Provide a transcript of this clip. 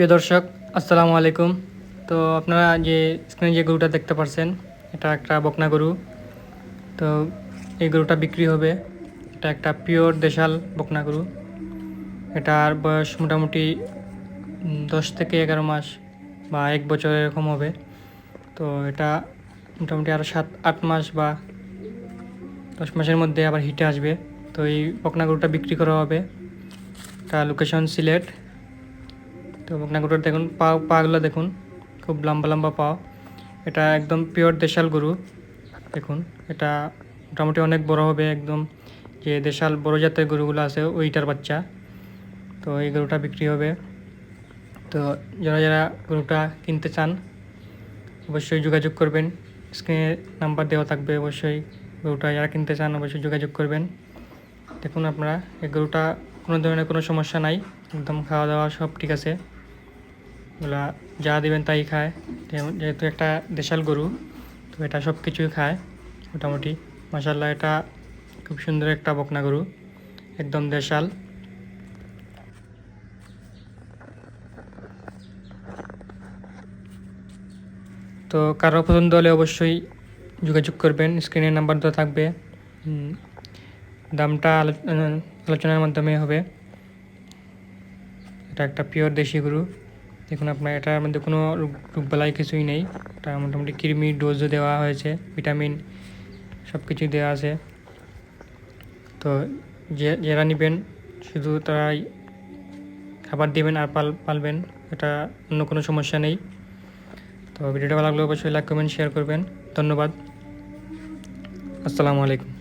প্রিয় দর্শক, আসসালামু আলাইকুম। তো আপনারা যে স্ক্রিনে যে গরুটা দেখতে পাচ্ছেন এটা একটা বকনা গরু। তো এই গরুটা বিক্রি হবে। এটা একটা পিওর দেশাল বকনা গরু। এটার বয়স মোটামুটি দশ থেকে এগারো মাস বা এক বছর এরকম হবে। তো এটা মোটামুটি আরও সাত, আট মাস বা দশ মাসের মধ্যে আবার হিটে আসবে। তো এই বকনা গরুটা বিক্রি করা হবে। এটা লোকেশন সিলেট। তো বকনা গরুর দেখুন পা পাগুলো দেখুন, খুব লম্বা লম্বা পা এটা একদম পিওর দেশাল গরু, দেখুন। এটা মোটামুটি অনেক বড় হবে একদম, যে দেশাল বড় জাতের গরুগুলো আছে, ওইটার বাচ্চা। তো এই গরুটা বিক্রি হবে। তো যারা যারা গরুটা কিনতে চান, অবশ্যই যোগাযোগ করবেন। স্ক্রিনে নাম্বার দেওয়া থাকবে, অবশ্যই গরুটা যারা কিনতে চান, অবশ্যই যোগাযোগ করবেন। দেখুন আপনারা, এই গরুটা কোনো ধরনের কোনো সমস্যা নাই, একদম খাওয়া দাওয়া সব ঠিক আছে। এগুলা যা দেবেন তাই খায়। যেহেতু একটা দেশাল গরু, তো এটা সব কিছুই খায়। মোটামুটি মাসাল্লাহ এটা খুব সুন্দর একটা বকনা গরু, একদম দেশাল। তো কারও পছন্দ হলে অবশ্যই যোগাযোগ করবেন স্ক্রিনের নাম্বার তো থাকবে। দামটা আলোচনার মাধ্যমে হবে। এটা একটা পিওর দেশি গরু। দেখুন আপনার, এটার মধ্যে কোনো রোগ, রোগবালাই কিছুই নেই। এটা মোটামুটি কৃমি ডোজও দেওয়া হয়েছে ভিটামিন সব কিছুই দেওয়া আছে। তো যে, যারা নেবেন, শুধু তারাই খাবার দেবেন আর পাল, পালবেন, এটা অন্য কোনো সমস্যা নেই। তো ভিডিওটা ভালো লাগলে অবশ্যই লাইক কমেন্ট শেয়ার করবেন। ধন্যবাদ। আসসালামু আলাইকুম।